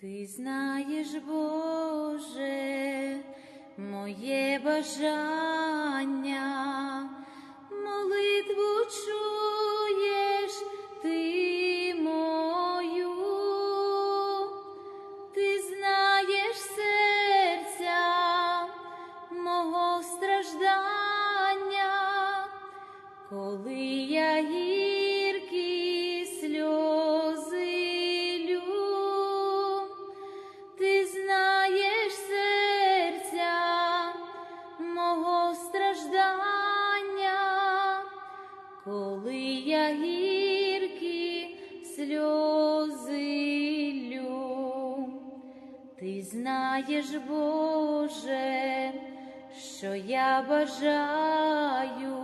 Ти знаєш, Боже, моє бажання, молитву чуєш знаєш, Боже, що я бажаю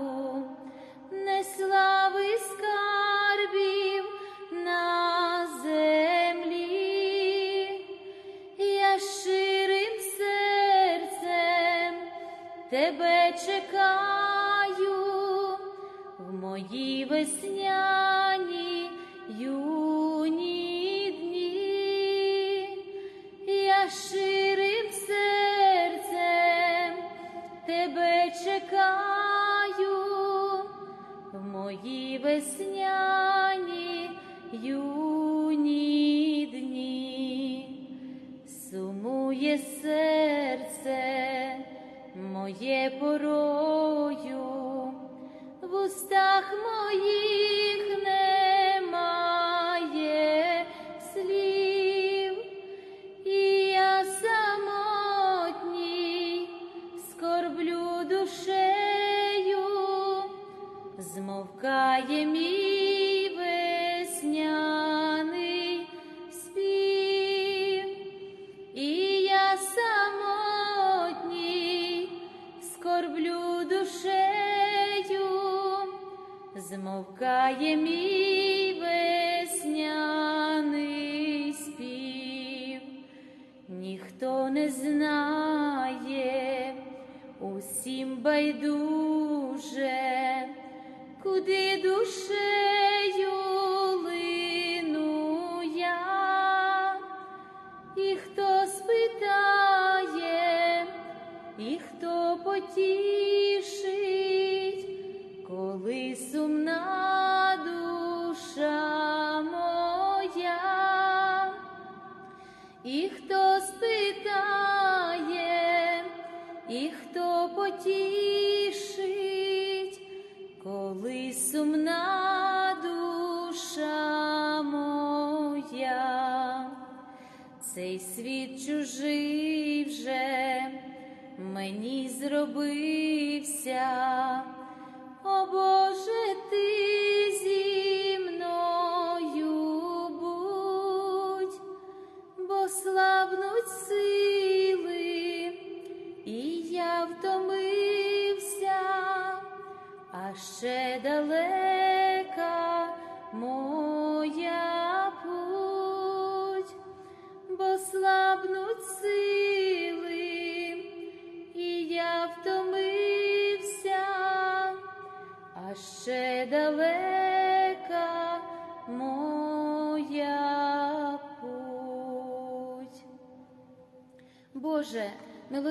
змовкає мій весняний спів, і я самотній скорблю душею, змовкає мій весняний спів, ніхто не знає, усім байдуже, я, і хто спитає, і хто потішить, коли сумна душа і хто спитає, і хто потішить, цей світ чужий вже мені зробився, о Боже,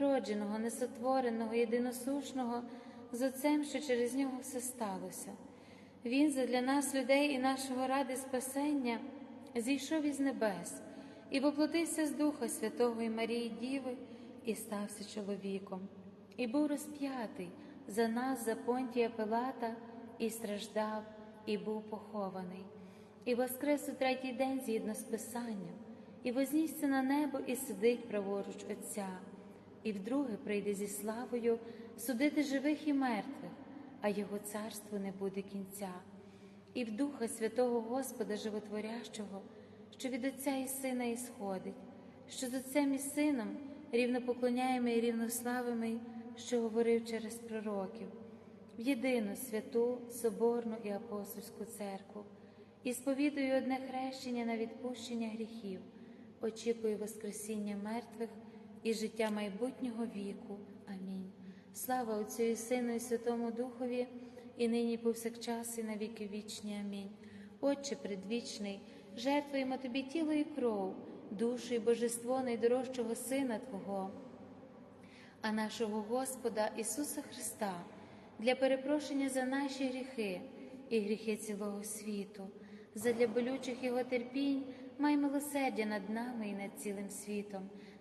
родженого, несотвореного, єдиносушного, з Отцем, що через нього все сталося. Він задля нас, людей і нашого ради спасення, зійшов із небес і воплотився з Духа Святого і Марії Діви, і стався чоловіком, і був розп'ятий за нас, за Понтія Пилата, і страждав, і був похований, і воскрес у третій день згідно з Писанням, і вознісся на небо, і сидить праворуч Отця, і вдруге прийде зі славою судити живих і мертвих, а його царству не буде кінця. І в Духа Святого Господа Животворящого, що від Отця і Сина ісходить, що з Отцем і Сином рівно поклоняємо і рівнославими, що говорив через пророків, в єдину святу, Соборну і апостольську церкву, і сповідую одне хрещення на відпущення гріхів, очікую Воскресіння мертвих і життя майбутнього віку. Амінь. Слава Отцю і Сину, і Святому Духові, і нині, повсякчас, і на віки вічні. Амінь. Отче предвічний, жертвуємо Тобі тіло і кров, душу і божество найдорожчого Сина Твого, а нашого Господа Ісуса Христа, для перепрошення за наші гріхи і гріхи цілого світу, задля болючих Його терпінь, май милосердя над нами і над цілим світом,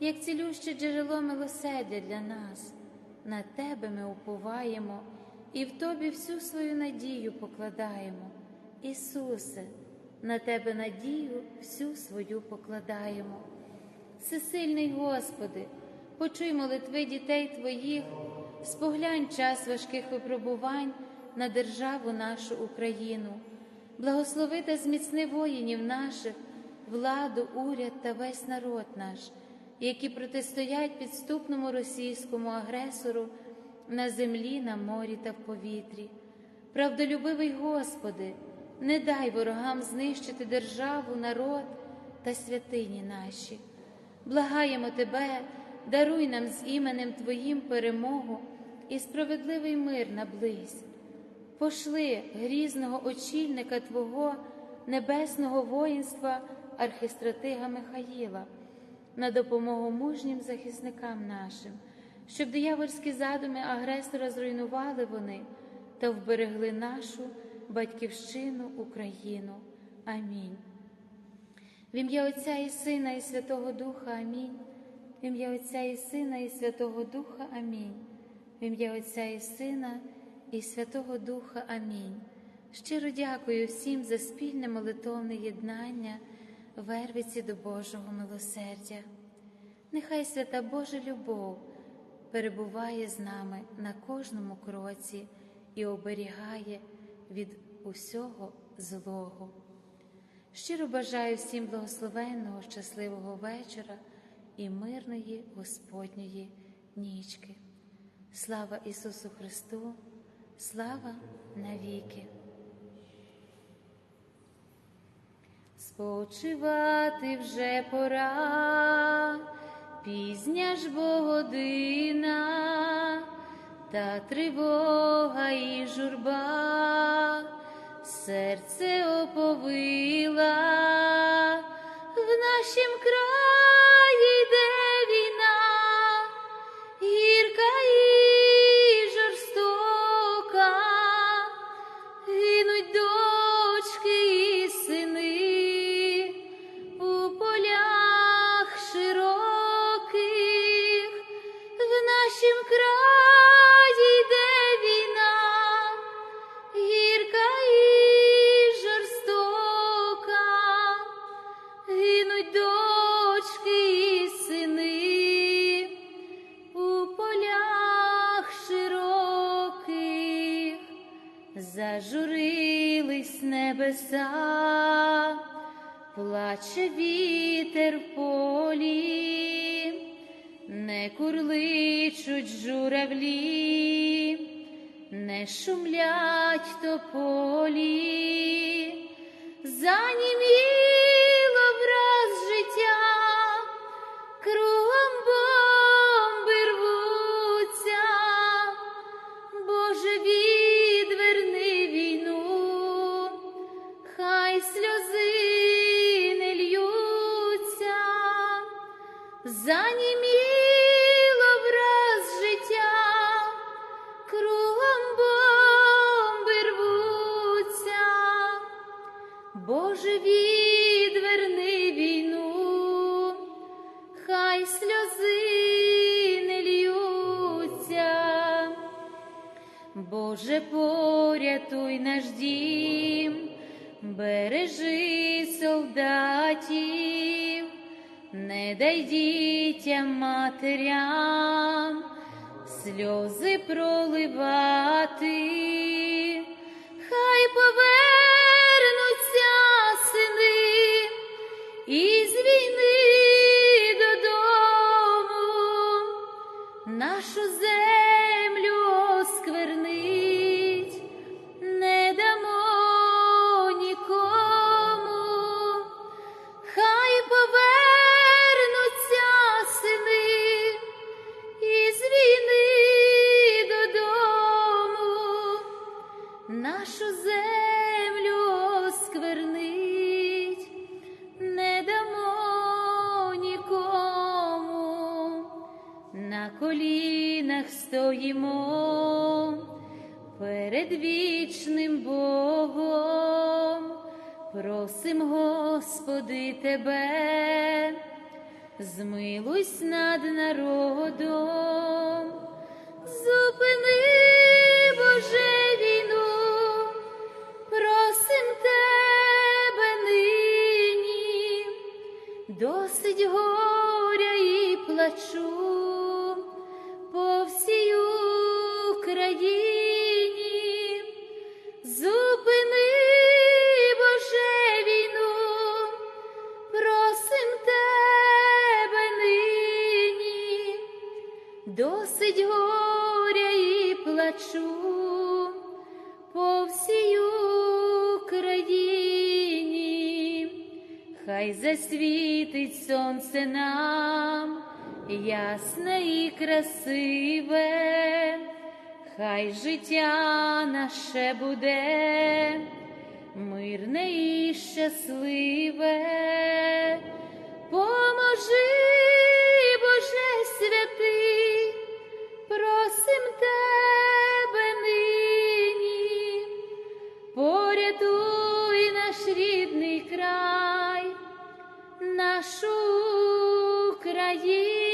як цілюще джерело милосердя для нас. На Тебе ми уповаємо і в Тобі всю свою надію покладаємо. Ісусе, на Тебе надію всю свою покладаємо. Всесильний Господи, почуй молитви дітей Твоїх, споглянь час важких випробувань на державу нашу Україну, благослови та зміцни воїнів наших, владу, уряд та весь народ наш, які протистоять підступному російському агресору на землі, на морі та в повітрі. Правдолюбивий Господи, не дай ворогам знищити державу, народ та святині наші. Благаємо Тебе, даруй нам з іменем Твоїм перемогу і справедливий мир наблизь. Пошли грізного очільника Твого небесного воїнства архистратига Михаїла, на допомогу мужнім захисникам нашим, щоб диявольські задуми агресора зруйнували вони та вберегли нашу батьківщину Україну. Амінь. В ім'я Отця і Сина, і Святого Духа Амінь. В ім'я Отця і Сина, і Святого Духа Амінь. В ім'я Отця і Сина, і Святого Духа Амінь. Щиро дякую всім за спільне молитовне єднання вервиці до Божого милосердя. Нехай свята Божа любов перебуває з нами на кожному кроці і оберігає від усього злого. Щиро бажаю всім благословенного, щасливого вечора і мирної Господньої нічки. Слава Ісусу Христу, слава навіки. Спочивати вже пора, пізня ж бо година, та тривога і журба, серце оповила в нашім краї, зажурились небеса, плаче вітер в полі, не курличуть журавлі, не шумлять тополі, заніміло перед вічним Богом, просим, Господи, Тебе, змилуйсь над народом, зупини, Боже, війну, просим Тебе нині, досить горя і плачу. По всій досить горя і плачу по всій Україні, хай засвітить сонце нам, ясне і красиве, хай життя наше буде, мирне і щасливе, рідний край, нашу країну.